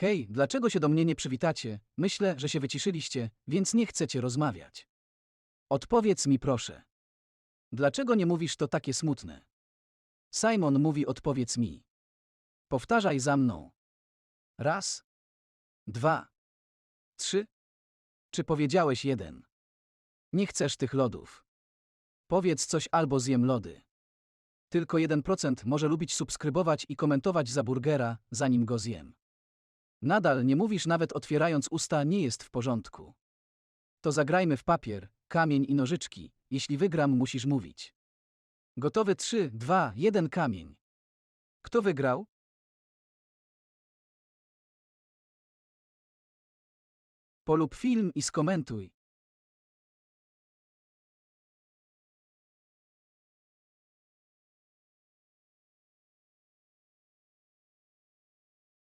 Hej, dlaczego się do mnie nie przywitacie? Myślę, że się wyciszyliście, więc nie chcecie rozmawiać. Odpowiedz mi proszę. Dlaczego nie mówisz to takie smutne? Simon mówi odpowiedz mi. Powtarzaj za mną. Raz. Dwa. Trzy. Czy powiedziałeś jeden? Nie chcesz tych lodów. Powiedz coś albo zjem lody. Tylko 1% może lubić subskrybować i komentować za burgera, zanim go zjem. Nadal nie mówisz nawet otwierając usta nie jest w porządku. To zagrajmy w papier, kamień i nożyczki. Jeśli wygram, musisz mówić. Gotowy 3, 2, 1 kamień. Kto wygrał? Polub film i skomentuj.